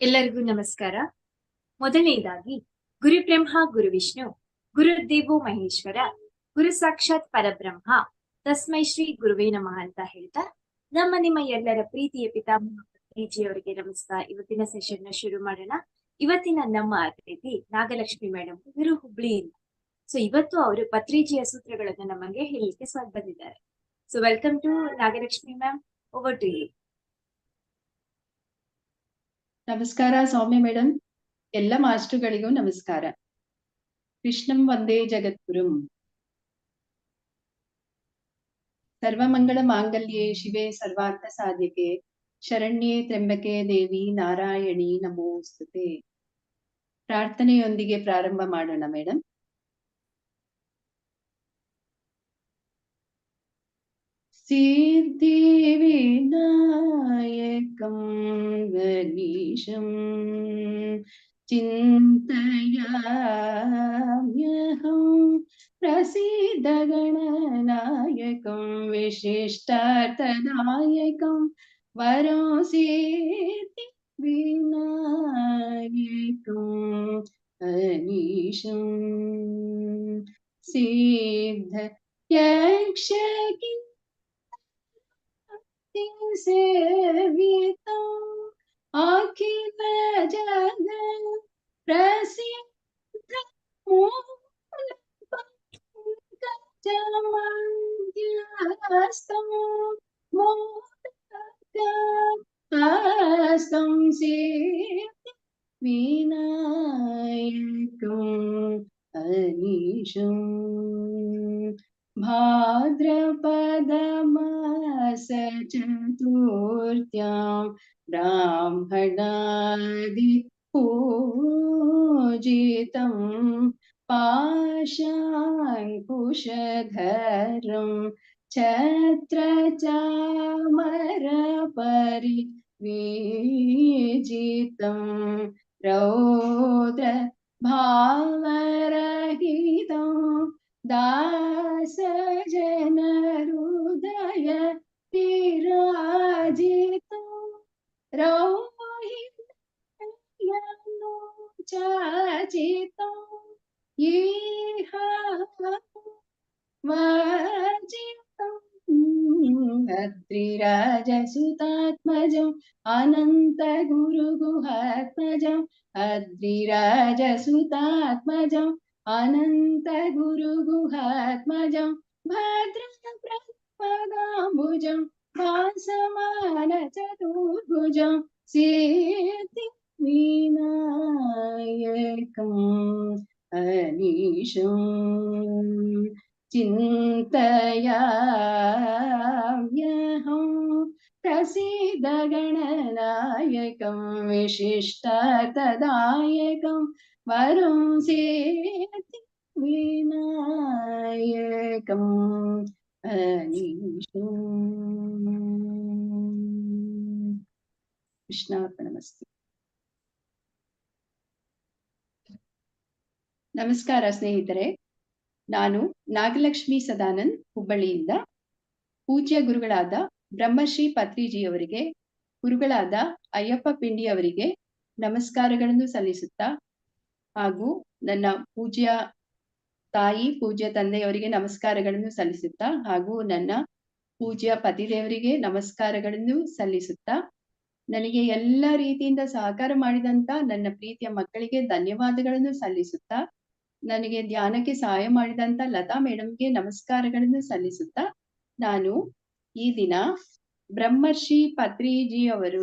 ಎಲ್ಲರಿಗೂ ನಮಸ್ಕಾರ. ಮೊದಲನೇದಾಗಿ, ಗುರು ಬ್ರಹ್ಮ, ಗುರು ವಿಷ್ಣು ಗುರುದೇವೋ ಮಹೇಶ್ವರ, ಗುರು ಸಾಕ್ಷಾತ್ ಪರಬ್ರಹ್ಮ, ತಸ್ಮೈ ಶ್ರೀ ಗುರುವೇ ನಮಃ ಅಂತ ಹೇಳ್ತಾ, ನಮ್ಮ ನಿಮ್ಮ ಎಲ್ಲರ ಪ್ರೀತಿಯ ಪಿತಾಮಹ ಅವರಿಗೆ ನಮಸ್ಕಾರ. ಇವತ್ತಿನ ಸೆಷನ್ನ ಶುರು ಮಾಡೋಣ. ಇವತ್ತಿನ ನಮ್ಮ ಅತಿಥಿ ನಾಗಲಕ್ಷ್ಮಿ ಮೇಡಮ್ ಇವರು ಹುಬ್ಳಿಯಿಂದ ಸೊ ಇವತ್ತು ಅವರು ಪತ್ರಿಜಿಯ ಸೂತ್ರಗಳನ್ನು ನಮಗೆ ಹೇಳಲಿಕ್ಕೆ ಬಂದಿದ್ದಾರೆ. So welcome to Nagalakshmi ma'am over to you ನಮಸ್ಕಾರ ಸೌಮ್ಯ ಮೇಡಮ್ ಎಲ್ಲ ಮಾಸ್ಟರ್ಗಳಿಗೂ ನಮಸ್ಕಾರ. ಕೃಷ್ಣಂ ವಂದೇ ಜಗದ್ಗುರುಂ. ಸರ್ವಮಂಗಳ ಮಾಂಗಲ್ಯೇ ಶಿವೆ ಸರ್ವಾರ್ಥ ಸಾಧಿಕೆ ಶರಣ್ಯೆ ತ್ರ್ಯಂಬಕೆ ದೇವಿ ನಾರಾಯಣಿ ನಮೋಸ್ತುತೆ. ಪ್ರಾರ್ಥನೆಯೊಂದಿಗೆ ಪ್ರಾರಂಭ ಮಾಡೋಣ ಮೇಡಮ್ सिद्धिविनायकं गणीशं चिन्तयाम्यहं प्रसीदगणनायकं विशिष्टार्थदायकं वरो सिद्धिविनायकम् अनीशं चतुर्थ्यां ब्राह्मणादि पूजितं पाशाङ्कुशधरं छत्रचामरपरिवीजितं रौद्र भावरहितं दास राजे तो रोहिलो चाचे तो। ये वाजितं तो। हम्म, अत्रिराजसुतात्मजं प्रसीदगणनायकं विशिष्टतदायकं वरुं सिद्धि विनायकम् अनीशम् ಕೃಷ್ಣಾರ್ಪಣಮಸ್ತು ನಮಸ್ಕಾರ ಸ್ನೇಹಿತರೆ ನಾನು ನಾಗಲಕ್ಷ್ಮಿ ಸದಾನಂದ್ ಹುಬ್ಬಳ್ಳಿಯಿಂದ ಪೂಜ್ಯ ಗುರುಗಳಾದ ಬ್ರಹ್ಮಶ್ರೀ ಪತ್ರಿಜಿಯವರಿಗೆ ಗುರುಗಳಾದ ಅಯ್ಯಪ್ಪ ಪಿಂಡಿ ಅವರಿಗೆ ನಮಸ್ಕಾರಗಳನ್ನು ಸಲ್ಲಿಸುತ್ತಾ ಹಾಗೂ ನನ್ನ ಪೂಜ್ಯ ತಾಯಿ, ಪೂಜ್ಯ ತಂದೆಯವರಿಗೆ ನಮಸ್ಕಾರಗಳನ್ನು ಸಲ್ಲಿಸುತ್ತಾ ಹಾಗೂ ನನ್ನ ಪೂಜ್ಯ ಪತಿದೇವರಿಗೆ ನಮಸ್ಕಾರಗಳನ್ನು ಸಲ್ಲಿಸುತ್ತಾ ನನಗೆ ಎಲ್ಲ ರೀತಿಯಿಂದ ಸಹಕಾರ ಮಾಡಿದಂತ ನನ್ನ ಪ್ರೀತಿಯ ಮಕ್ಕಳಿಗೆ ಧನ್ಯವಾದಗಳನ್ನು ಸಲ್ಲಿಸುತ್ತಾ ನನಗೆ ಧ್ಯಾನಕ್ಕೆ ಸಹಾಯ ಮಾಡಿದಂತ ಲತಾ ಮೇಡಮ್ಗೆ ನಮಸ್ಕಾರಗಳನ್ನು ಸಲ್ಲಿಸುತ್ತಾ ನಾನು ಈ ದಿನ ಬ್ರಹ್ಮರ್ಷಿ ಪತ್ರಿಜಿ ಅವರು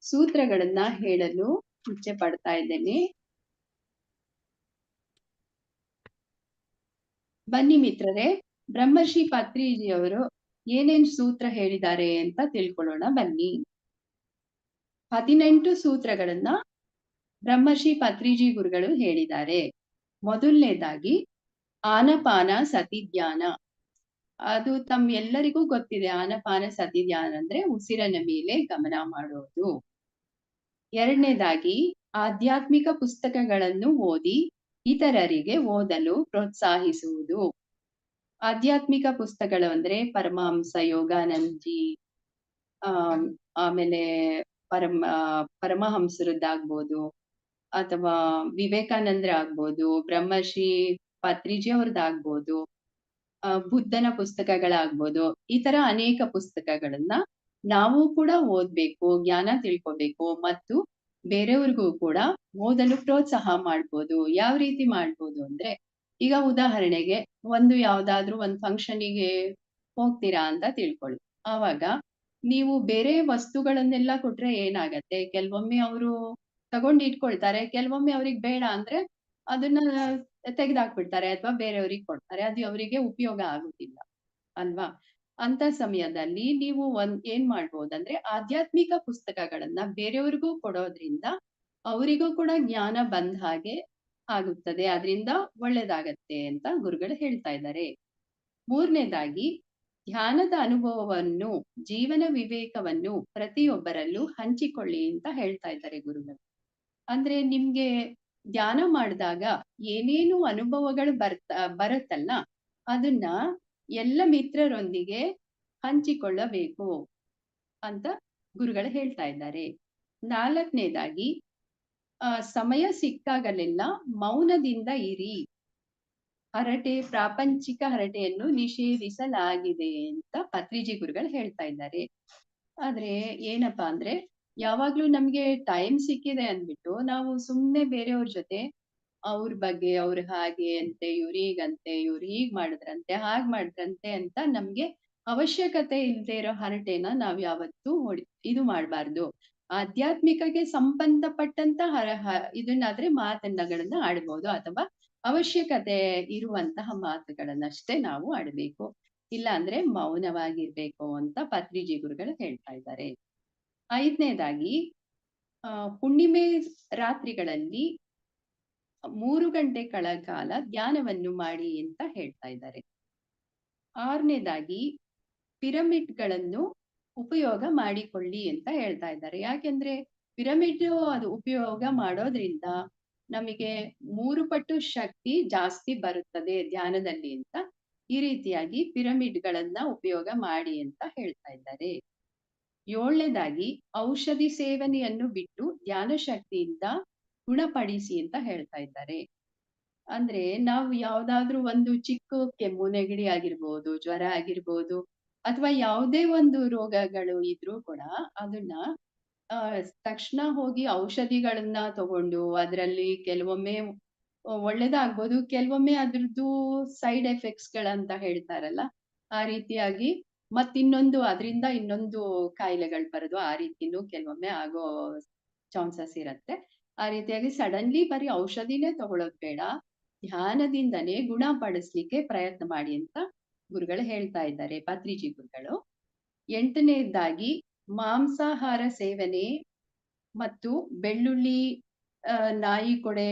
ಸೂತ್ರಗಳನ್ನ ಹೇಳಲು ಇಚ್ಛೆ ಪಡ್ತಾ ಇದ್ದೇನೆ. ಬನ್ನಿ ಮಿತ್ರರೇ ಪತ್ರಿಜಿ ಅವರು ಏನೇನ್ ಸೂತ್ರ ಹೇಳಿದ್ದಾರೆ ಅಂತ ತಿಳ್ಕೊಳ್ಳೋಣ, ಬನ್ನಿ. ಹದಿನೆಂಟು ಸೂತ್ರಗಳನ್ನ ಬ್ರಹ್ಮರ್ಷಿ ಪತ್ರಿಜಿ ಗುರುಗಳು ಹೇಳಿದ್ದಾರೆ. ಮೊದಲನೇದಾಗಿ, ಆನಪಾನ ಸತಿಧ್ಯಾನ ಅದು ತಮ್ ಎಲ್ಲರಿಗೂ ಗೊತ್ತಿದೆ. ಆನಪಾನ ಸತಿಧ್ಯಾನ ಅಂದ್ರೆ ಉಸಿರನ ಮೇಲೆ ಗಮನ ಮಾಡೋದು. ಎರಡನೇದಾಗಿ ಆಧ್ಯಾತ್ಮಿಕ ಪುಸ್ತಕಗಳನ್ನು ಓದಿ ಇತರರಿಗೆ ಓದಲು ಪ್ರೋತ್ಸಾಹಿಸುವುದು. ಆಧ್ಯಾತ್ಮಿಕ ಪುಸ್ತಕಗಳು ಅಂದ್ರೆ ಪರಮಹಂಸ ಯೋಗಾನಂದಿ ಆ ಆಮೇಲೆ ಪರಮ, ಪರಮಹಂಸರದ್ದಾಗ್ಬೋದು ಅಥವಾ ವಿವೇಕಾನಂದ್ರ ಆಗ್ಬೋದು ಬ್ರಹ್ಮಶ್ರೀ ಪತ್ರಿಜಿ ಅವ್ರದ್ದಾಗ್ಬೋದು ಬುದ್ಧನ ಪುಸ್ತಕಗಳಾಗ್ಬೋದು, ಈ ತರ ಅನೇಕ ಪುಸ್ತಕಗಳನ್ನ ನಾವು ಕೂಡ ಓದ್ಬೇಕು, ಜ್ಞಾನ ತಿಳ್ಕೊಬೇಕು ಮತ್ತು ಬೇರೆಯವ್ರಿಗೂ ಕೂಡ ಓದಲು ಪ್ರೋತ್ಸಾಹ ಮಾಡ್ಬೋದು. ಯಾವ ರೀತಿ ಮಾಡ್ಬೋದು ಅಂದ್ರೆ, ಈಗ ಉದಾಹರಣೆಗೆ ಒಂದು ಯಾವ್ದಾದ್ರು ಒಂದು ಫಂಕ್ಷನಿಗೆ ಹೋಗ್ತೀರಾ ಅಂತ ತಿಳ್ಕೊಳ್ಳಿ. ಆವಾಗ ನೀವು ಬೇರೆ ವಸ್ತುಗಳನ್ನೆಲ್ಲ ಕೊಟ್ರೆ ಏನಾಗತ್ತೆ? ಕೆಲವೊಮ್ಮೆ ಅವರು ತಗೊಂಡು ಇಟ್ಕೊಳ್ತಾರೆ, ಕೆಲವೊಮ್ಮೆ ಅವ್ರಿಗೆ ಬೇಡ ಅಂದ್ರೆ ಅದನ್ನ ತೆಗೆದಾಕ್ಬಿಡ್ತಾರೆ ಅಥವಾ ಬೇರೆಯವ್ರಿಗೆ ಕೊಡ್ತಾರೆ, ಅದು ಅವರಿಗೆ ಉಪಯೋಗ ಆಗುದಿಲ್ಲ, ಅಲ್ವಾ? ಅಂತ ಸಮಯದಲ್ಲಿ ನೀವು ಒಂದ್ ಏನ್ ಮಾಡ್ಬೋದಂದ್ರೆ ಆಧ್ಯಾತ್ಮಿಕ ಪುಸ್ತಕಗಳನ್ನ ಬೇರೆಯವ್ರಿಗೂ ಕೊಡೋದ್ರಿಂದ ಅವರಿಗೂ ಕೂಡ ಜ್ಞಾನ ಬಂದ ಹಾಗೆ ಆಗುತ್ತದೆ. ಅದರಿಂದ ಒಳ್ಳೇದಾಗತ್ತೆ ಅಂತ ಗುರುಗಳು ಹೇಳ್ತಾ ಇದ್ದಾರೆ. ಮೂರನೇದಾಗಿ, ಧ್ಯಾನದ ಅನುಭವವನ್ನು, ಜೀವನ ವಿವೇಕವನ್ನು ಪ್ರತಿಯೊಬ್ಬರಲ್ಲೂ ಹಂಚಿಕೊಳ್ಳಿ ಅಂತ ಹೇಳ್ತಾ ಇದ್ದಾರೆ ಗುರುಗಳು. ಅಂದ್ರೆ ನಿಮ್ಗೆ ಧ್ಯಾನ ಮಾಡಿದಾಗ ಏನೇನು ಅನುಭವಗಳು ಬರ್ತ, ಬರುತ್ತಲ್ಲ, ಅದನ್ನ ಎಲ್ಲ ಮಿತ್ರರೊಂದಿಗೆ ಹಂಚಿಕೊಳ್ಳಬೇಕು ಅಂತ ಗುರುಗಳು ಹೇಳ್ತಾ ಇದ್ದಾರೆ. ನಾಲ್ಕನೇದಾಗಿ ಸಮಯ ಸಿಕ್ಕಾಗಲೆಲ್ಲ ಮೌನದಿಂದ ಇರಿ. ಹರಟೆ, ಪ್ರಾಪಂಚಿಕ ಹರಟೆಯನ್ನು ನಿಷೇಧಿಸಲಾಗಿದೆ ಅಂತ ಪತ್ರಿಜಿ ಗುರುಗಳು ಹೇಳ್ತಾ ಇದ್ದಾರೆ. ಆದ್ರೆ ಏನಪ್ಪಾ ಅಂದ್ರೆ ಯಾವಾಗ್ಲೂ ನಮ್ಗೆ ಟೈಮ್ ಸಿಕ್ಕಿದೆ ಅಂದ್ಬಿಟ್ಟು ನಾವು ಸುಮ್ನೆ ಬೇರೆಯವ್ರ ಜೊತೆ ಅವ್ರ ಬಗ್ಗೆ, ಅವ್ರ ಹಾಗೆ ಅಂತೆ, ಇವ್ರ ಹೀಗಂತೆ ಇವ್ರು ಹೀಗ್ ಮಾಡಿದ್ರಂತೆ, ಹಾಗ್ ಮಾಡಿದ್ರಂತೆ ಅಂತ ನಮ್ಗೆ ಅವಶ್ಯಕತೆ ಇಲ್ದೇ ಇರೋ ಹರಟೆನ ನಾವ್ ಯಾವತ್ತೂ ಹೊಡಿ, ಇದು ಮಾಡ್ಬಾರ್ದು. ಆಧ್ಯಾತ್ಮಿಕಗೆ ಸಂಬಂಧಪಟ್ಟಂತ ಹರ ಇದನ್ನಾದ್ರೆ ಮಾತನ್ನಗಳನ್ನ ಆಡ್ಬೋದು ಅಥವಾ ಅವಶ್ಯಕತೆ ಇರುವಂತಹ ಮಾತುಗಳನ್ನಷ್ಟೇ ನಾವು ಆಡ್ಬೇಕು. ಇಲ್ಲ ಅಂದ್ರೆ ಮೌನವಾಗಿರ್ಬೇಕು ಅಂತ ಪತ್ರಿಜಿ ಗುರುಗಳು ಹೇಳ್ತಾ ಇದ್ದಾರೆ. ಐದನೇದಾಗಿ ಹುಣ್ಣಿಮೆ ರಾತ್ರಿಗಳಲ್ಲಿ ಮೂರು ಗಂಟೆಗಳ ಕಾಲ ಧ್ಯಾನವನ್ನು ಮಾಡಿ ಅಂತ ಹೇಳ್ತಾ ಇದ್ದಾರೆ. ಆರನೇದಾಗಿ, ಪಿರಮಿಡ್ಗಳನ್ನು ಉಪಯೋಗ ಮಾಡಿಕೊಳ್ಳಿ ಅಂತ ಹೇಳ್ತಾ ಇದ್ದಾರೆ. ಯಾಕೆಂದ್ರೆ ಪಿರಮಿಡ್ ಅದು ಉಪಯೋಗ ಮಾಡೋದ್ರಿಂದ ನಮಗೆ ಮೂರು ಪಟ್ಟು ಶಕ್ತಿ ಜಾಸ್ತಿ ಬರುತ್ತದೆ ಧ್ಯಾನದಲ್ಲಿ ಅಂತ ಈ ರೀತಿಯಾಗಿ ಪಿರಮಿಡ್ಗಳನ್ನ ಉಪಯೋಗ ಮಾಡಿ ಅಂತ ಹೇಳ್ತಾ ಇದ್ದಾರೆ. ಏಳನೇದಾಗಿ ಔಷಧಿ ಸೇವನೆಯನ್ನು ಬಿಟ್ಟು ಧ್ಯಾನ ಶಕ್ತಿಯಿಂದ ಗುಣಪಡಿಸಿ ಅಂತ ಹೇಳ್ತಾ ಇದ್ದಾರೆ. ಅಂದ್ರೆ ನಾವು ಯಾವ್ದಾದ್ರು ಒಂದು ಚಿಕ್ಕ ಕೆಮ್ಮು, ನೆಗಡಿ ಆಗಿರ್ಬೋದು, ಜ್ವರ ಆಗಿರ್ಬೋದು, ಅಥವಾ ಯಾವುದೇ ಒಂದು ರೋಗಗಳು ಇದ್ರೂ ಕೂಡ ಅದನ್ನ ತಕ್ಷಣ ಹೋಗಿ ಔಷಧಿಗಳನ್ನ ತಗೊಂಡು ಅದರಲ್ಲಿ ಕೆಲವೊಮ್ಮೆ ಒಳ್ಳೇದಾಗ್ಬೋದು, ಕೆಲವೊಮ್ಮೆ ಅದ್ರದ್ದು ಸೈಡ್ ಎಫೆಕ್ಟ್ಸ್ ಗಳಂತ ಹೇಳ್ತಾರಲ್ಲ, ಆ ರೀತಿಯಾಗಿ ಮತ್ತಿನ್ನೊಂದು ಅದರಿಂದ ಇನ್ನೊಂದು ಕಾಯಿಲೆಗಳು ಬರೋದು. ಆ ರೀತಿನೂ ಕೆಲವೊಮ್ಮೆ ಆಗೋ ಚಾನ್ಸಸ್ ಇರತ್ತೆ. ಆ ರೀತಿಯಾಗಿ ಸಡನ್ಲಿ ಬರೀ ಔಷಧಿನೇ ತಗೊಳ್ಳೋದು ಬೇಡ. ಧ್ಯಾನದಿಂದನೇ ಗುಣಪಡಿಸ್ಲಿಕ್ಕೆ ಪ್ರಯತ್ನ ಮಾಡಿ ಅಂತ ಗುರುಗಳು ಹೇಳ್ತಾ ಇದ್ದಾರೆ, ಪತ್ರಿಜಿ ಗುರುಗಳು. ಎಂಟನೇದಾಗಿ ಮಾಂಸಾಹಾರ ಸೇವನೆ ಮತ್ತು ಬೆಳ್ಳುಳ್ಳಿ ನಾಯಿ ಕೊಡೆ.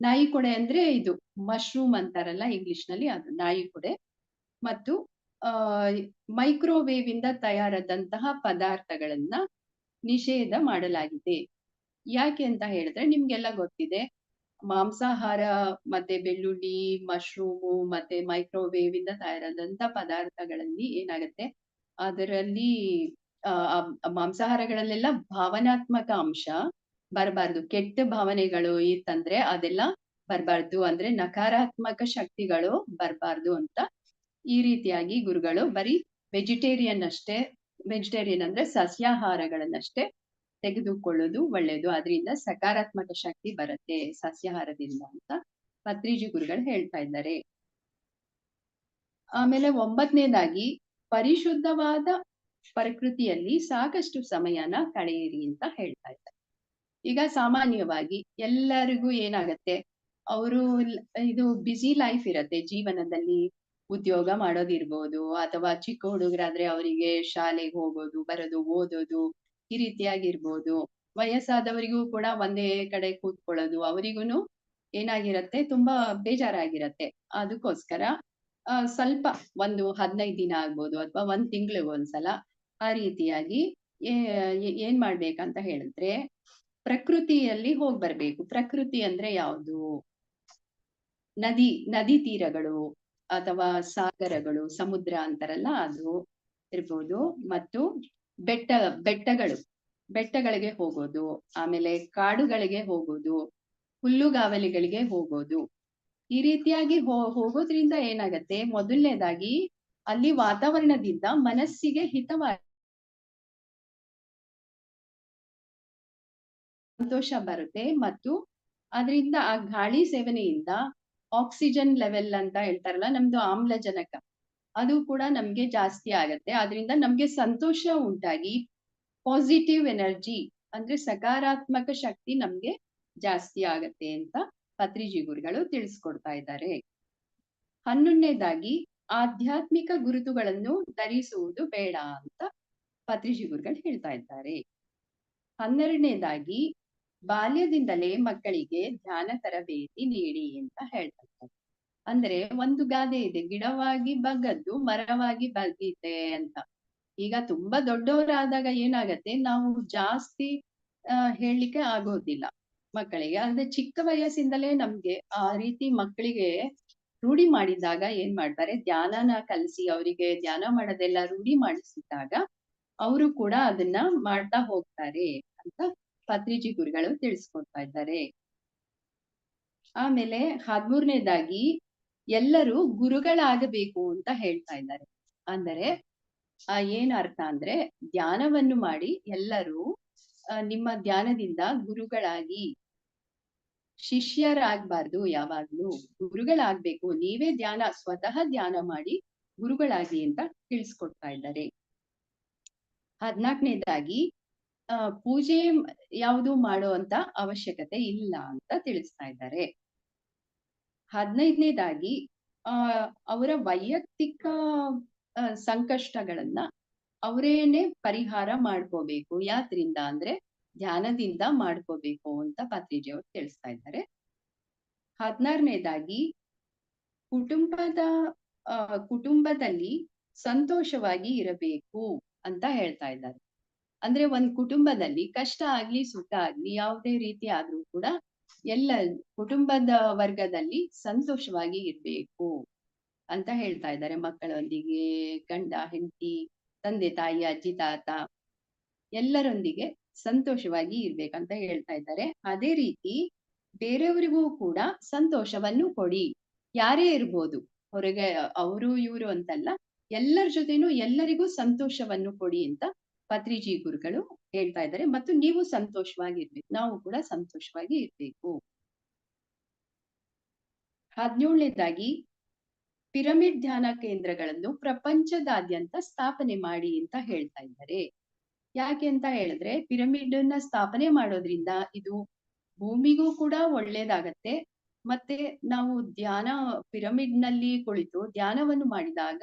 ನಾಯಿ ಕೊಡೆ ಅಂದ್ರೆ ಇದು ಮಶ್ರೂಮ್ ಅಂತಾರಲ್ಲ ಇಂಗ್ಲಿಷ್ನಲ್ಲಿ ಅದು ನಾಯಿ ಕೊಡೆ. ಮತ್ತು ಮೈಕ್ರೋವೇವ್ ಇಂದ ತಯಾರಾದಂತಹ ಪದಾರ್ಥಗಳನ್ನ ನಿಷೇಧ ಮಾಡಲಾಗಿದೆ. ಯಾಕೆ ಅಂತ ಹೇಳಿದ್ರೆ ನಿಮ್ಗೆಲ್ಲ ಗೊತ್ತಿದೆ, ಮಾಂಸಾಹಾರ, ಮತ್ತೆ ಬೆಳ್ಳುಳ್ಳಿ, ಮಶ್ರೂಮು, ಮತ್ತೆ ಮೈಕ್ರೋವೇವ್ ಇಂದ ತಯಾರಾದಂತ ಪದಾರ್ಥಗಳಲ್ಲಿ ಏನಾಗುತ್ತೆ, ಅದರಲ್ಲಿ ಮಾಂಸಾಹಾರಗಳಲ್ಲೆಲ್ಲ ಭಾವನಾತ್ಮಕ ಅಂಶ ಬರಬಾರ್ದು. ಕೆಟ್ಟ ಭಾವನೆಗಳು ಇತ್ತಂದ್ರೆ ಅದೆಲ್ಲ ಬರಬಾರ್ದು. ಅಂದ್ರೆ ನಕಾರಾತ್ಮಕ ಶಕ್ತಿಗಳು ಬರಬಾರ್ದು ಅಂತ ಈ ರೀತಿಯಾಗಿ ಗುರುಗಳು ಬರೀ ವೆಜಿಟೇರಿಯನ್ ಅಷ್ಟೇ ವೆಜಿಟೇರಿಯನ್ ಅಂದ್ರೆ ಸಸ್ಯಾಹಾರಗಳನ್ನಷ್ಟೇ ತೆಗೆದುಕೊಳ್ಳೋದು ಒಳ್ಳೆಯದು. ಅದರಿಂದ ಸಕಾರಾತ್ಮಕ ಶಕ್ತಿ ಬರುತ್ತೆ ಸಸ್ಯಾಹಾರದಿಂದ ಅಂತ ಪತ್ರಿಜಿ ಗುರುಗಳು ಹೇಳ್ತಾ ಇದ್ದಾರೆ. ಆಮೇಲೆ ಒಂಬತ್ತನೇದಾಗಿ ಪರಿಶುದ್ಧವಾದ ಪ್ರಕೃತಿಯಲ್ಲಿ ಸಾಕಷ್ಟು ಸಮಯನ ಕಳೆಯಿರಿ ಅಂತ ಹೇಳ್ತಾ ಇದ್ದಾರೆ. ಈಗ ಸಾಮಾನ್ಯವಾಗಿ ಎಲ್ಲರಿಗೂ ಏನಾಗತ್ತೆ? ಅವರು ಇದು ಬ್ಯುಸಿ ಲೈಫ್ ಇರತ್ತೆ ಜೀವನದಲ್ಲಿ. ಉದ್ಯೋಗ ಮಾಡೋದಿರ್ಬೋದು ಅಥವಾ ಚಿಕ್ಕ ಹುಡುಗರಾದ್ರೆ ಅವರಿಗೆ ಶಾಲೆಗೆ ಹೋಗೋದು, ಬರೋದು, ಓದೋದು ಈ ರೀತಿಯಾಗಿರ್ಬೋದು. ವಯಸ್ಸಾದವರಿಗೂ ಕೂಡ ಒಂದೇ ಕಡೆ ಕೂತ್ಕೊಳ್ಳೋದು ಅವರಿಗೂನು ಏನಾಗಿರತ್ತೆ ತುಂಬಾ ಬೇಜಾರಾಗಿರತ್ತೆ. ಅದಕ್ಕೋಸ್ಕರ ಸ್ವಲ್ಪ ಒಂದು ಹದಿನೈದು ದಿನ ಆಗ್ಬೋದು ಅಥವಾ ಒಂದ್ ತಿಂಗ್ಳಿಗೆ ಒಂದ್ಸಲ ಆ ರೀತಿಯಾಗಿ ಏನ್ ಮಾಡ್ಬೇಕಂತ ಹೇಳಿದ್ರೆ ಪ್ರಕೃತಿಯಲ್ಲಿ ಹೋಗ್ ಬರ್ಬೇಕು ಪ್ರಕೃತಿ ಅಂದ್ರೆ ಯಾವುದು? ನದಿ ನದಿ ತೀರಗಳು ಅಥವಾ ಸಾಗರಗಳು, ಸಮುದ್ರ ಅಂತಾರಲ್ಲ ಅದು ಇರ್ಬೋದು. ಮತ್ತು ಬೆಟ್ಟ, ಬೆಟ್ಟಗಳು, ಬೆಟ್ಟಗಳಿಗೆ ಹೋಗೋದು, ಆಮೇಲೆ ಕಾಡುಗಳಿಗೆ ಹೋಗೋದು, ಹುಲ್ಲುಗಾವಲಿಗಳಿಗೆ ಹೋಗೋದು. ಈ ರೀತಿಯಾಗಿ ಹೋ, ಹೋಗೋದ್ರಿಂದ ಏನಾಗತ್ತೆ? ಮೊದಲನೇದಾಗಿ ಅಲ್ಲಿ ವಾತಾವರಣದಿಂದ ಮನಸ್ಸಿಗೆ ಹಿತವಾಗಿ ಸಂತೋಷ ಬರುತ್ತೆ. ಮತ್ತು ಅದರಿಂದ ಆ ಗಾಳಿ ಸೇವನೆಯಿಂದ ಆಕ್ಸಿಜನ್ ಲೆವೆಲ್ ಅಂತ ಹೇಳ್ತಾರಲ್ಲ, ನಮ್ದು ಆಮ್ಲಜನಕ. ಅದು ಕೂಡ ನಮ್ಗೆ ಜಾಸ್ತಿ ಆಗತ್ತೆ. ಅದರಿಂದ ನಮ್ಗೆ ಸಂತೋಷ ಉಂಟಾಗಿ ಪಾಸಿಟಿವ್ ಎನರ್ಜಿ ಅಂದ್ರೆ ಸಕಾರಾತ್ಮಕ ಶಕ್ತಿ ನಮ್ಗೆ ಜಾಸ್ತಿ ಆಗತ್ತೆ ಅಂತ ಪತ್ರಿಜಿ ಗುರುಗಳು ತಿಳಿಸ್ಕೊಡ್ತಾ ಇದ್ದಾರೆ. ಹನ್ನೊಂದನೇದಾಗಿ ಆಧ್ಯಾತ್ಮಿಕ ಗುರುತುಗಳನ್ನು ಧರಿಸುವುದು ಬೇಡ ಅಂತ ಪತ್ರಿಜಿ ಗುರುಗಳು ಹೇಳ್ತಾ ಇದ್ದಾರೆ. ಹನ್ನೆರಡನೇದಾಗಿ ಬಾಲ್ಯದಿಂದಲೇ ಮಕ್ಕಳಿಗೆ ಧ್ಯಾನ ತರಬೇತಿ ನೀಡಿ ಅಂತ ಹೇಳ್ತಾರೆ. ಅಂದ್ರೆ ಒಂದು ಗಾದೆ ಇದೆ, ಗಿಡವಾಗಿ ಬಗ್ಗದ್ದು ಮರವಾಗಿ ಬಗ್ಗಿದೆ ಅಂತ. ಈಗ ತುಂಬಾ ದೊಡ್ಡವರಾದಾಗ ಏನಾಗತ್ತೆ, ನಾವು ಜಾಸ್ತಿ ಅಹ್ ಹೇಳಲಿಕ್ಕೆ ಆಗೋದಿಲ್ಲ ಮಕ್ಕಳಿಗೆ. ಅಂದ್ರೆ ಚಿಕ್ಕ ವಯಸ್ಸಿಂದಲೇ ನಮ್ಗೆ ಆ ರೀತಿ ಮಕ್ಕಳಿಗೆ ರೂಢಿ ಮಾಡಿದಾಗ ಏನ್ ಮಾಡ್ತಾರೆ, ಧ್ಯಾನನ ಕಲಿಸಿ ಅವರಿಗೆ ಧ್ಯಾನ ಮಾಡೋದೆಲ್ಲ ರೂಢಿ ಮಾಡಿಸಿದಾಗ, ಅವರು ಕೂಡ ಅದನ್ನ ಮಾಡ್ತಾ ಹೋಗ್ತಾರೆ ಅಂತ ಪತ್ರಿಜಿ ಗುರುಗಳು ತಿಳಿಸ್ಕೊಡ್ತಾ ಇದ್ದಾರೆ. ಆಮೇಲೆ ಹದಿಮೂರನೇದಾಗಿ ಎಲ್ಲರೂ ಗುರುಗಳಾಗಬೇಕು ಅಂತ ಹೇಳ್ತಾ ಇದ್ದಾರೆ. ಅಂದರೆ, ಆ, ಏನ್ ಅರ್ಥ ಅಂದ್ರೆ, ಧ್ಯಾನವನ್ನು ಮಾಡಿ ಎಲ್ಲರೂ ನಿಮ್ಮ ಧ್ಯಾನದಿಂದ ಗುರುಗಳಾಗಿ, ಶಿಷ್ಯರಾಗ್ಬಾರ್ದು ಯಾವಾಗ್ಲೂ. ಗುರುಗಳಾಗ್ಬೇಕು. ನೀವೇ ಧ್ಯಾನ, ಸ್ವತಃ ಧ್ಯಾನ ಮಾಡಿ ಗುರುಗಳಾಗಿ ಅಂತ ತಿಳಿಸ್ಕೊಡ್ತಾ ಇದ್ದಾರೆ. ಹದ್ನಾಲ್ಕನೇದಾಗಿ ಪೂಜೆ ಯಾವುದು ಮಾಡುವಂತ ಅವಶ್ಯಕತೆ ಇಲ್ಲ ಅಂತ ತಿಳಿಸ್ತಾ ಇದ್ದಾರೆ. ಹದಿನೈದನೇದಾಗಿ, ಆ, ಅವರ ವೈಯಕ್ತಿಕ ಸಂಕಷ್ಟಗಳನ್ನ ಅವರೇನೆ ಪರಿಹಾರ ಮಾಡ್ಕೋಬೇಕು. ಯಾದ್ರಿಂದ ಅಂದ್ರೆ ಧ್ಯಾನದಿಂದ ಮಾಡ್ಕೋಬೇಕು ಅಂತ ಪಾತ್ರಿಜಿಯವರು ತಿಳಿಸ್ತಾ ಇದ್ದಾರೆ. ಹದಿನಾರನೇದಾಗಿ, ಕುಟುಂಬದ ಕುಟುಂಬದಲ್ಲಿ ಸಂತೋಷವಾಗಿ ಇರಬೇಕು ಅಂತ ಹೇಳ್ತಾ ಇದ್ದಾರೆ. ಅಂದ್ರೆ ಒಂದ್ ಕುಟುಂಬದಲ್ಲಿ ಕಷ್ಟ ಆಗ್ಲಿ ಸುಖ ಆಗ್ಲಿ ಯಾವುದೇ ರೀತಿ ಆದ್ರೂ ಕೂಡ ಎಲ್ಲ ಕುಟುಂಬದ ವರ್ಗದಲ್ಲಿ ಸಂತೋಷವಾಗಿ ಇರ್ಬೇಕು ಅಂತ ಹೇಳ್ತಾ ಇದ್ದಾರೆ ಮಕ್ಕಳೊಂದಿಗೆ, ಗಂಡ, ಹೆಂಡತಿ, ತಂದೆ, ತಾಯಿ, ಅಜ್ಜಿ, ತಾತ ಎಲ್ಲರೊಂದಿಗೆ ಸಂತೋಷವಾಗಿ ಇರ್ಬೇಕಂತ ಹೇಳ್ತಾ ಇದ್ದಾರೆ. ಅದೇ ರೀತಿ ಬೇರೆಯವರಿಗೂ ಕೂಡ ಸಂತೋಷವನ್ನು ಕೊಡಿ. ಯಾರೇ ಇರ್ಬೋದು, ಹೊರಗೆ ಅವರು, ಇವರು ಅಂತಲ್ಲ, ಎಲ್ಲರ ಜೊತೆನೂ ಎಲ್ಲರಿಗೂ ಸಂತೋಷವನ್ನು ಕೊಡಿ ಅಂತ ಪತ್ರಿಜಿ ಗುರುಗಳು ಹೇಳ್ತಾ ಇದ್ದಾರೆ ಮತ್ತು ನೀವು ಸಂತೋಷವಾಗಿ ಇರ್ಬೇಕು ನಾವು ಕೂಡ ಸಂತೋಷವಾಗಿ ಇರ್ಬೇಕು. ಹದಿನೇಳನೇದಾಗಿ, ಪಿರಮಿಡ್ ಧ್ಯಾನ ಕೇಂದ್ರಗಳನ್ನು ಪ್ರಪಂಚದಾದ್ಯಂತ ಸ್ಥಾಪನೆ ಮಾಡಿ ಅಂತ ಹೇಳ್ತಾ ಇದ್ದಾರೆ. ಯಾಕೆ ಅಂತ ಹೇಳಿದ್ರೆ ಪಿರಮಿಡ್ ಅನ್ನ ಸ್ಥಾಪನೆ ಮಾಡೋದ್ರಿಂದ ಇದು ಭೂಮಿಗೂ ಕೂಡ ಒಳ್ಳೇದಾಗತ್ತೆ. ಮತ್ತೆ ನಾವು ಧ್ಯಾನ ಪಿರಮಿಡ್ನಲ್ಲಿ ಕುಳಿತು ಧ್ಯಾನವನ್ನು ಮಾಡಿದಾಗ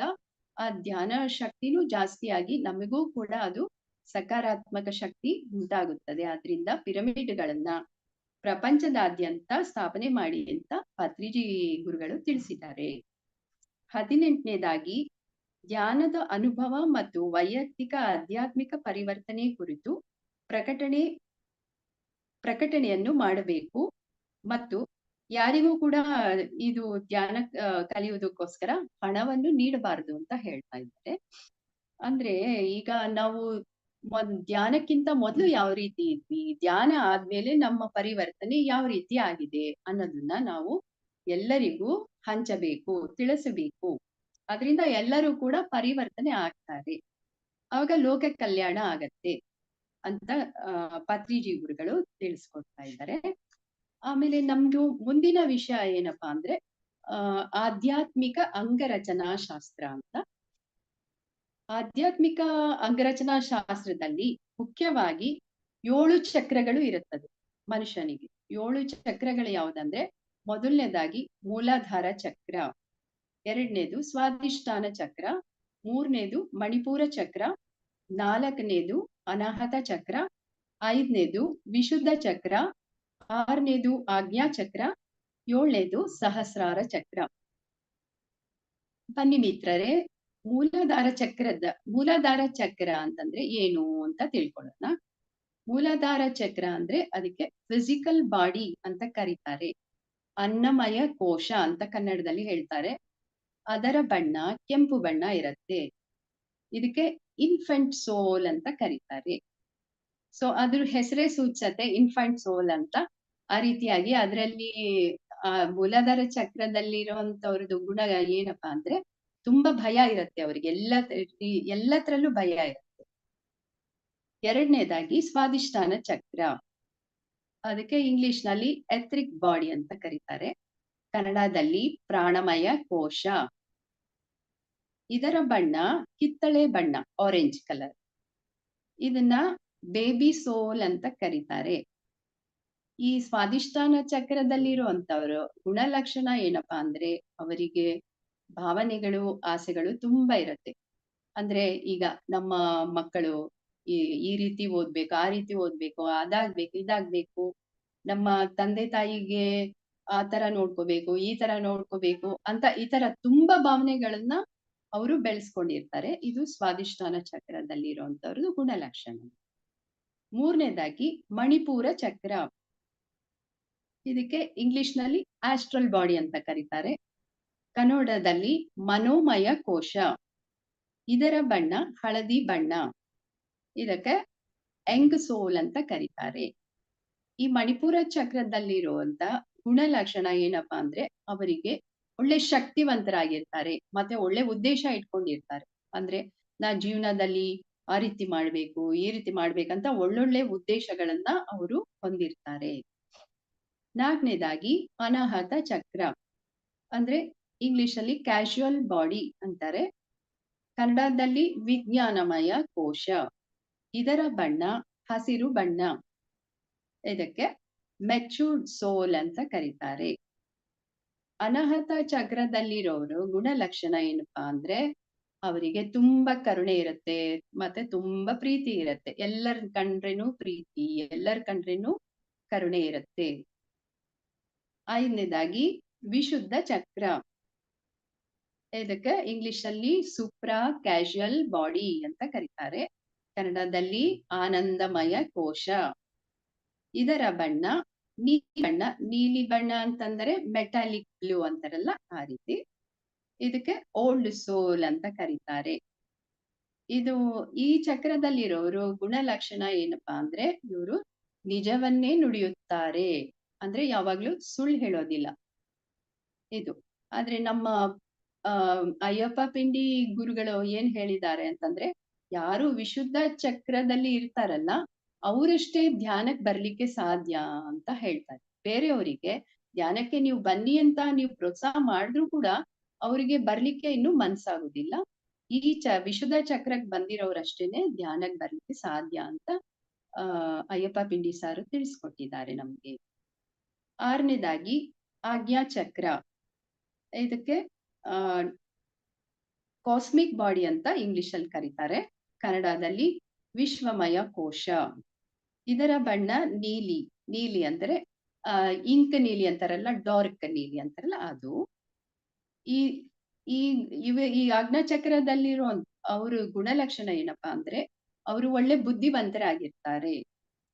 ಆ ಧ್ಯಾನ ಶಕ್ತಿನೂ ಜಾಸ್ತಿಯಾಗಿ ನಮಗೂ ಕೂಡ ಅದು ಸಕಾರಾತ್ಮಕ ಶಕ್ತಿ ಉಂಟಾಗುತ್ತದೆ. ಆದ್ರಿಂದ ಪಿರಮಿಡ್ಗಳನ್ನ ಪ್ರಪಂಚದಾದ್ಯಂತ ಸ್ಥಾಪನೆ ಮಾಡಿ ಅಂತ ಪತ್ರಿಜಿ ಗುರುಗಳು ತಿಳಿಸಿದ್ದಾರೆ. ಹದಿನೆಂಟನೇದಾಗಿ ಧ್ಯಾನದ ಅನುಭವ ಮತ್ತು ವೈಯಕ್ತಿಕ ಆಧ್ಯಾತ್ಮಿಕ ಪರಿವರ್ತನೆ ಕುರಿತು ಪ್ರಕಟಣೆ, ಪ್ರಕಟಣೆಯನ್ನು ಮಾಡಬೇಕು ಮತ್ತು ಯಾರಿಗೂ ಕೂಡ ಇದು ಧ್ಯಾನ ಕಲಿಯುವುದಕ್ಕೋಸ್ಕರ ಹಣವನ್ನು ನೀಡಬಾರದು ಅಂತ ಹೇಳ್ತಾ ಇದ್ದಾರೆ. ಅಂದ್ರೆ ಈಗ ನಾವು ಮೊದ್ ಧ್ಯಾನಕ್ಕಿಂತ ಮೊದಲು ಯಾವ ರೀತಿ ಇದ್ವಿ? ಧ್ಯಾನ ಆದ್ಮೇಲೆ ನಮ್ಮ ಪರಿವರ್ತನೆ ಯಾವ ರೀತಿ ಆಗಿದೆ ಅನ್ನೋದನ್ನ ನಾವು ಎಲ್ಲರಿಗೂ ಹಂಚಬೇಕು ತಿಳಿಸಬೇಕು. ಅದರಿಂದ ಎಲ್ಲರೂ ಕೂಡ ಪರಿವರ್ತನೆ ಆಗ್ತಾರೆ. ಅವಾಗ ಲೋಕ ಕಲ್ಯಾಣ ಆಗತ್ತೆ ಅಂತ ಪತ್ರಿಜಿ ಗುರುಗಳು ತಿಳಿಸ್ಕೊಡ್ತಾ ಇದ್ದಾರೆ. ಆಮೇಲೆ ನಮ್ದು ಮುಂದಿನ ವಿಷಯ ಏನಪ್ಪಾ ಅಂದ್ರೆ ಆ ಆಧ್ಯಾತ್ಮಿಕ ಅಂಗರಚನಾ ಶಾಸ್ತ್ರ ಅಂತ ಆಧ್ಯಾತ್ಮಿಕ ಅಂಗರಚನಾ ಶಾಸ್ತ್ರದಲ್ಲಿ ಮುಖ್ಯವಾಗಿ ಏಳು ಚಕ್ರಗಳು ಇರುತ್ತದೆ ಮನುಷ್ಯನಿಗೆ. ಏಳು ಚಕ್ರಗಳು ಯಾವುದಂದ್ರೆ ಮೊದಲನೇದಾಗಿ ಮೂಲಾಧಾರ ಚಕ್ರ, ಎರಡನೇದು ಸ್ವಾಧಿಷ್ಠಾನ ಚಕ್ರ, ಮೂರನೇದು ಮಣಿಪೂರ ಚಕ್ರ, ನಾಲ್ಕನೇದು ಅನಾಹತ ಚಕ್ರ, ಐದನೇದು ವಿಶುದ್ಧ ಚಕ್ರ, ಆರನೇದು ಆಜ್ಞಾ ಚಕ್ರ, ಏಳನೇದು ಸಹಸ್ರಾರ ಚಕ್ರ. ಬನ್ನಿ ಮಿತ್ರರೇ ಮೂಲಾಧಾರ ಚಕ್ರದ, ಮೂಲಾಧಾರ ಚಕ್ರ ಅಂತಂದ್ರೆ ಏನು ಅಂತ ತಿಳ್ಕೊಳ್ಳೋಣ. ಮೂಲಾಧಾರ ಚಕ್ರ ಅಂದ್ರೆ ಅದಕ್ಕೆ ಫಿಸಿಕಲ್ ಬಾಡಿ ಅಂತ ಕರೀತಾರೆ. ಅನ್ನಮಯ ಕೋಶ ಅಂತ ಕನ್ನಡದಲ್ಲಿ ಹೇಳ್ತಾರೆ. ಅದರ ಬಣ್ಣ ಕೆಂಪು ಬಣ್ಣ ಇರುತ್ತೆ. ಇದಕ್ಕೆ ಇನ್ಫೆಂಟ್ ಸೋಲ್ ಅಂತ ಕರೀತಾರೆ. ಸೊ ಅದ್ರ ಹೆಸರೇ ಸೂಚತೆ ಇನ್ಫೆಂಟ್ ಸೋಲ್ ಅಂತ. ಆ ರೀತಿಯಾಗಿ ಅದರಲ್ಲಿ, ಆ ಮೂಲಾಧಾರ ಚಕ್ರದಲ್ಲಿರುವಂತವ್ರದ್ದು ಗುಣ ಏನಪ್ಪಾ ಅಂದ್ರೆ ತುಂಬಾ ಭಯ ಇರುತ್ತೆ ಅವ್ರಿಗೆ. ಎಲ್ಲ ಎಲ್ಲತ್ರಲ್ಲೂ ಭಯ ಇರುತ್ತೆ. ಎರಡನೇದಾಗಿ ಸ್ವಾದಿಷ್ಠಾನ ಚಕ್ರ. ಅದಕ್ಕೆ ಇಂಗ್ಲಿಷ್ನಲ್ಲಿ ಎಥ್ರಿಕ್ ಬಾಡಿ ಅಂತ ಕರೀತಾರೆ. ಕನ್ನಡದಲ್ಲಿ ಪ್ರಾಣಮಯ ಕೋಶ. ಇದರ ಬಣ್ಣ ಕಿತ್ತಳೆ ಬಣ್ಣ ಆರೆಂಜ್ ಕಲರ್ ಇದನ್ನ ಬೇಬಿ ಸೋಲ್ ಅಂತ ಕರೀತಾರೆ. ಈ ಸ್ವಾದಿಷ್ಠಾನ ಚಕ್ರದಲ್ಲಿರುವಂತವರು ಗುಣಲಕ್ಷಣ ಏನಪ್ಪಾ ಅಂದ್ರೆ ಅವರಿಗೆ ಭಾವನೆಗಳು, ಆಸೆಗಳು ತುಂಬಾ ಇರತ್ತೆ. ಅಂದ್ರೆ ಈಗ ನಮ್ಮ ಮಕ್ಕಳು ಈ ಈ ರೀತಿ ಓದ್ಬೇಕು, ಆ ರೀತಿ ಓದ್ಬೇಕು, ಅದಾಗ್ಬೇಕು, ಇದಾಗ್ಬೇಕು. ನಮ್ಮ ತಂದೆ ತಾಯಿಗೆ ಆ ತರ ನೋಡ್ಕೋಬೇಕು, ಈ ತರ ನೋಡ್ಕೋಬೇಕು ಅಂತ ಈ ತರ ತುಂಬಾ ಭಾವನೆಗಳನ್ನ ಅವರು ಬೆಳೆಸ್ಕೊಂಡಿರ್ತಾರೆ. ಇದು ಸ್ವಾದಿಷ್ಠಾನ ಚಕ್ರದಲ್ಲಿ ಇರುವಂತವ್ರದ್ದು ಗುಣಲಕ್ಷಣ. ಮೂರನೇದಾಗಿ ಮಣಿಪುರ ಚಕ್ರ. ಇದಕ್ಕೆ ಇಂಗ್ಲಿಷ್ನಲ್ಲಿ ಆಸ್ಟ್ರಲ್ ಬಾಡಿ ಅಂತ ಕರೀತಾರೆ. ಕನ್ನಡದಲ್ಲಿ ಮನೋಮಯ ಕೋಶ. ಇದರ ಬಣ್ಣ ಹಳದಿ ಬಣ್ಣ. ಇದಕ್ಕೆ ಎಂಗ್ ಸೋಲ್ ಅಂತ ಕರೀತಾರೆ. ಈ ಮಣಿಪುರ ಚಕ್ರದಲ್ಲಿರುವಂತ ಗುಣಲಕ್ಷಣ ಏನಪ್ಪಾ ಅಂದ್ರೆ ಅವರಿಗೆ ಒಳ್ಳೆ ಶಕ್ತಿವಂತರಾಗಿರ್ತಾರೆ. ಮತ್ತೆ ಒಳ್ಳೆ ಉದ್ದೇಶ ಇಟ್ಕೊಂಡಿರ್ತಾರೆ. ಅಂದ್ರೆ ನಾ ಜೀವನದಲ್ಲಿ ಆ ರೀತಿ ಮಾಡ್ಬೇಕು, ಈ ರೀತಿ ಮಾಡ್ಬೇಕಂತ ಒಳ್ಳೊಳ್ಳೆ ಉದ್ದೇಶಗಳನ್ನ ಅವರು ಹೊಂದಿರ್ತಾರೆ. ನಾಲ್ಕನೇದಾಗಿ ಅನಾಹತ ಚಕ್ರ. ಅಂದ್ರೆ ಇಂಗ್ಲಿಷ್ ಅಲ್ಲಿ ಕ್ಯಾಶುಯಲ್ ಬಾಡಿ ಅಂತಾರೆ. ಕನ್ನಡದಲ್ಲಿ ವಿಜ್ಞಾನಮಯ ಕೋಶ. ಇದರ ಬಣ್ಣ ಹಸಿರು ಬಣ್ಣ. ಇದಕ್ಕೆ ಮೆಚೂರ್ಡ್ ಸೋಲ್ ಅಂತ ಕರೀತಾರೆ. ಅನಾಹತ ಚಕ್ರದಲ್ಲಿರೋರು ಗುಣಲಕ್ಷಣ ಏನಪ್ಪಾ ಅಂದ್ರೆ ಅವರಿಗೆ ತುಂಬಾ ಕರುಣೆ ಇರುತ್ತೆ, ಮತ್ತೆ ತುಂಬಾ ಪ್ರೀತಿ ಇರುತ್ತೆ. ಎಲ್ಲರ ಕಂಡ್ರೇನು ಪ್ರೀತಿ, ಎಲ್ಲರ ಕಂಡ್ರೇನು ಕರುಣೆ ಇರುತ್ತೆ. ಐದನೇದಾಗಿ ವಿಶುದ್ಧ ಚಕ್ರ. ಇದಕ್ಕೆ ಇಂಗ್ಲಿಷ್ ಅಲ್ಲಿ ಸುಪ್ರಾ ಕ್ಯಾಶುಯಲ್ ಬಾಡಿ ಅಂತ ಕರೀತಾರೆ. ಕನ್ನಡದಲ್ಲಿ ಆನಂದಮಯ ಕೋಶ. ಇದರ ಬಣ್ಣ ನೀಲಿ ಬಣ್ಣ. ನೀಲಿ ಬಣ್ಣ ಅಂತಂದ್ರೆ ಮೆಟಾಲಿಕ್ ಬ್ಲೂ ಅಂತಾರಲ್ಲ ಆ ರೀತಿ. ಇದಕ್ಕೆ ಓಲ್ಡ್ ಸೋಲ್ ಅಂತ ಕರೀತಾರೆ. ಇದು ಈ ಚಕ್ರದಲ್ಲಿರೋರು ಗುಣಲಕ್ಷಣ ಏನಪ್ಪಾ ಅಂದ್ರೆ ಇವರು ನಿಜವನ್ನೇ ನುಡಿಯುತ್ತಾರೆ. ಅಂದ್ರೆ ಯಾವಾಗ್ಲೂ ಸುಳ್ಳು ಹೇಳೋದಿಲ್ಲ. ಇದು. ಆದ್ರೆ ನಮ್ಮ ಆ ಅಯ್ಯಪ್ಪ ಪಿಂಡಿ ಗುರುಗಳು ಏನ್ ಹೇಳಿದ್ದಾರೆ ಅಂತಂದ್ರೆ, ಯಾರು ವಿಶುದ್ಧ ಚಕ್ರದಲ್ಲಿ ಇರ್ತಾರಲ್ಲ, ಅವರಷ್ಟೇ ಧ್ಯಾನಕ್ಕೆ ಬರ್ಲಿಕ್ಕೆ ಸಾಧ್ಯ ಅಂತ ಹೇಳ್ತಾರೆ. ಬೇರೆಯವರಿಗೆ ಧ್ಯಾನಕ್ಕೆ ನೀವು ಬನ್ನಿ ಅಂತ ನೀವು ಪ್ರೋತ್ಸಾಹ ಮಾಡಿದ್ರು ಕೂಡ ಅವರಿಗೆ ಬರ್ಲಿಕ್ಕೆ ಇನ್ನು ಮನ್ಸಾಗುದಿಲ್ಲ. ಈ ಚ, ವಿಶುದ್ಧ ಚಕ್ರಕ್ಕೆ ಬಂದಿರೋರಷ್ಟೇನೆ ಧ್ಯಾನಕ್ಕೆ ಬರ್ಲಿಕ್ಕೆ ಸಾಧ್ಯ ಅಂತ, ಆ, ಅಯ್ಯಪ್ಪ ಪಿಂಡಿ ಸಾರು ತಿಳಿಸ್ಕೊಟ್ಟಿದ್ದಾರೆ ನಮ್ಗೆ. ಆರನೇದಾಗಿ ಆಜ್ಞಾ ಚಕ್ರ ಇದಕ್ಕೆ ಕಾಸ್ಮಿಕ್ ಬಾಡಿ ಅಂತ ಇಂಗ್ಲಿಷ್ ಅಲ್ಲಿ ಕರೀತಾರೆ. ಕನ್ನಡದಲ್ಲಿ ವಿಶ್ವಮಯ ಕೋಶ. ಇದರ ಬಣ್ಣ ನೀಲಿ. ನೀಲಿ ಅಂದ್ರೆ ಇಂಕ್ ನೀಲಿ ಅಂತಾರಲ್ಲ ಡಾರ್ಕ್ ನೀಲಿ ಅಂತಾರಲ್ಲ, ಅದು. ಈ ಈ, ಇವ, ಈ ಚಕ್ರದಲ್ಲಿರೋ ಅವ್ರ ಗುಣಲಕ್ಷಣ ಏನಪ್ಪಾ ಅಂದ್ರೆ, ಅವರು ಒಳ್ಳೆ ಬುದ್ಧಿವಂತರಾಗಿರ್ತಾರೆ.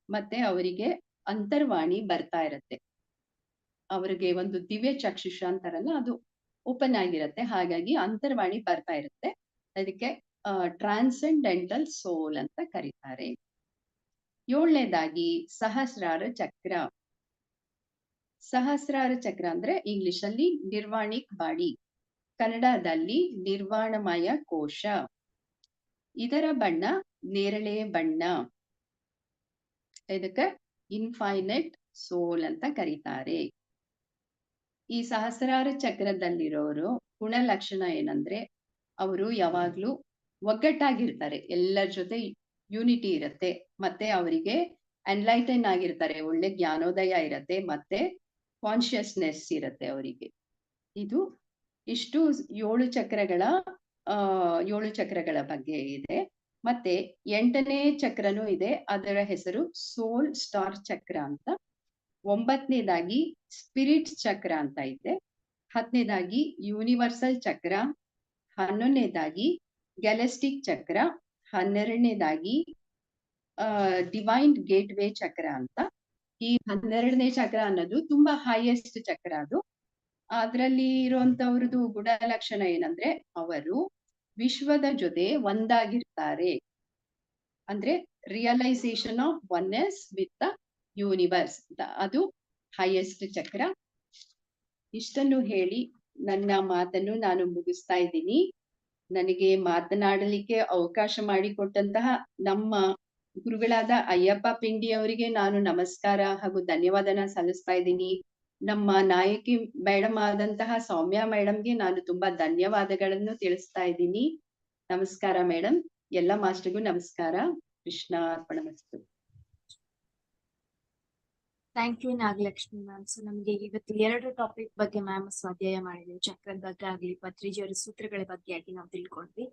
ಮತ್ತೆ ಅವರಿಗೆ ಅಂತರ್ವಾಣಿ ಬರ್ತಾ ಇರತ್ತೆ. ಅವರಿಗೆ ಒಂದು ದಿವ್ಯ ಚಕ್ಷುಷ ಅಂತಾರಲ್ಲ, ಅದು ಓಪನ್ ಆಗಿರತ್ತೆ. ಹಾಗಾಗಿ ಅಂತರ್ವಾಣಿ ಬರ್ತಾ ಇರುತ್ತೆ. ಅದಕ್ಕೆ ಟ್ರಾನ್ಸೆಂಡೆಂಟಲ್ ಸೋಲ್ ಅಂತ ಕರೀತಾರೆ. ಏಳನೇದಾಗಿ ಸಹಸ್ರಾರ ಚಕ್ರ. ಸಹಸ್ರಾರ ಚಕ್ರ ಅಂದ್ರೆ ಇಂಗ್ಲಿಷ್ ಅಲ್ಲಿ ನಿರ್ವಾಣಿಕ್ ಬಾಡಿ. ಕನ್ನಡದಲ್ಲಿ ನಿರ್ವಾಣಮಯ ಕೋಶ. ಇದರ ಬಣ್ಣ ನೇರಳೆ ಬಣ್ಣ. ಇದಕ್ಕೆ ಇನ್ಫೈನೆಟ್ ಸೋಲ್ ಅಂತ ಕರೀತಾರೆ. ಈ ಸಹಸ್ರಾರ ಚಕ್ರದಲ್ಲಿರೋರು ಗುಣಲಕ್ಷಣ ಏನಂದ್ರೆ ಅವರು ಯಾವಾಗ್ಲೂ ಒಗ್ಗಟ್ಟಾಗಿರ್ತಾರೆ. ಎಲ್ಲರ ಜೊತೆ ಯೂನಿಟಿ ಇರುತ್ತೆ. ಮತ್ತೆ ಅವರಿಗೆ ಅನ್ಲೈಟನ್ ಆಗಿರ್ತಾರೆ. ಒಳ್ಳೆ ಜ್ಞಾನೋದಯ ಇರತ್ತೆ. ಮತ್ತೆ ಕಾನ್ಶಿಯಸ್ನೆಸ್ ಇರತ್ತೆ ಅವರಿಗೆ. ಇದು ಇಷ್ಟು ಏಳು ಚಕ್ರಗಳ, ಆ, ಏಳು ಚಕ್ರಗಳ ಬಗ್ಗೆ ಇದೆ. ಮತ್ತೆ ಎಂಟನೇ ಚಕ್ರನೂ ಇದೆ. ಅದರ ಹೆಸರು ಸೋಲ್ ಸ್ಟಾರ್ ಚಕ್ರ ಅಂತ ಒಂಬತ್ತನೇದಾಗಿ ಸ್ಪಿರಿಟ್ ಚಕ್ರ ಅಂತ ಇದೆ ಹತ್ತನೇದಾಗಿ ಯೂನಿವರ್ಸಲ್ ಚಕ್ರ. ಹನ್ನೊಂದನೇದಾಗಿ ಗ್ಯಾಲೆಸ್ಟಿಕ್ ಚಕ್ರ. ಹನ್ನೆರಡನೇದಾಗಿ ಡಿವೈನ್ ಗೇಟ್ ವೇ ಚಕ್ರ ಅಂತ. ಈ ಹನ್ನೆರಡನೇ ಚಕ್ರ ಅನ್ನೋದು ತುಂಬಾ ಹೈಯೆಸ್ಟ್ ಚಕ್ರ ಅದು. ಅದ್ರಲ್ಲಿ ಇರುವಂತವ್ರದ್ದು ಗುಣಲಕ್ಷಣ ಏನಂದ್ರೆ ಅವರು ವಿಶ್ವದ ಜೊತೆ ಒಂದಾಗಿರ್ತಾರೆ. ಅಂದ್ರೆ realisation of oneness with the universe ಅದು ಹೈಯೆಸ್ಟ್ ಚಕ್ರ. ಇಷ್ಟನ್ನು ಹೇಳಿ ನನ್ನ ಮಾತನ್ನು ನಾನು ಮುಗಿಸ್ತಾ ಇದ್ದೀನಿ. ನನಗೆ ಮಾತನಾಡಲಿಕ್ಕೆ ಅವಕಾಶ ಮಾಡಿಕೊಟ್ಟಂತಹ ನಮ್ಮ ಗುರುಗಳಾದ ಅಯ್ಯಪ್ಪ ಪಿಂಡಿ ಅವರಿಗೆ ನಾನು ನಮಸ್ಕಾರ ಹಾಗೂ ಧನ್ಯವಾದನ ಸಲ್ಲಿಸ್ತಾ ಇದ್ದೀನಿ. ನಮ್ಮ ನಾಯಕಿ ಮೇಡಮ್ ಆದಂತಹ ಸೌಮ್ಯ ಮೇಡಮ್ಗೆ ನಾನು ತುಂಬಾ ಧನ್ಯವಾದಗಳನ್ನು ತಿಳಿಸ್ತಾ ಇದ್ದೀನಿ. ನಮಸ್ಕಾರ ಮೇಡಮ್ ಎಲ್ಲ ಮಾಸ್ಟರ್ಗೂ ನಮಸ್ಕಾರ. Krishna ಅರ್ಪಣಮಸ್ತು thank you Nagalakshmi ma'am so ನಮಗೆ ಇವತ್ತು ಎರಡು ಟಾಪಿಕ್ ಬಗ್ಗೆ ಮ್ಯಾಮ್ ಸ್ವಾಧ್ಯಾಯ ಮಾಡಿದ್ವಿ. ಚಕ್ರದ ಬಗ್ಗೆ ಆಗ್ಲಿ ಪತ್ರಿಜಿಯವರ ಸೂತ್ರಗಳ ಬಗ್ಗೆ ಆಗಿ ನಾವು ತಿಳ್ಕೊಂಡ್ವಿ.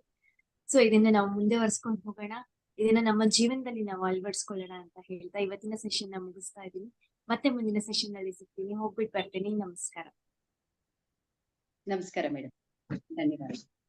ಸೊ ಇದನ್ನ ನಾವು ಮುಂದೆ ವರ್ಸ್ಕೊಂಡು ಹೋಗೋಣ. ಇದನ್ನ ನಮ್ಮ ಜೀವನದಲ್ಲಿ ನಾವು ಅಳವಡಿಸ್ಕೊಳ್ಳೋಣ ಅಂತ ಹೇಳ್ತಾ ಇವತ್ತಿನ ಸೆಷನ್ನ ಮುಗಿಸ್ತಾ ಇದೀನಿ ಮತ್ತೆ ಮುಂದಿನ ಸೆಷನ್ನಲ್ಲಿ ಸಿಗ್ತೀನಿ. ಹೋಗ್ಬಿಟ್ಟು ಬರ್ತೀನಿ. ನಮಸ್ಕಾರ. ನಮಸ್ಕಾರ ಮೇಡಮ್ ಧನ್ಯವಾದ.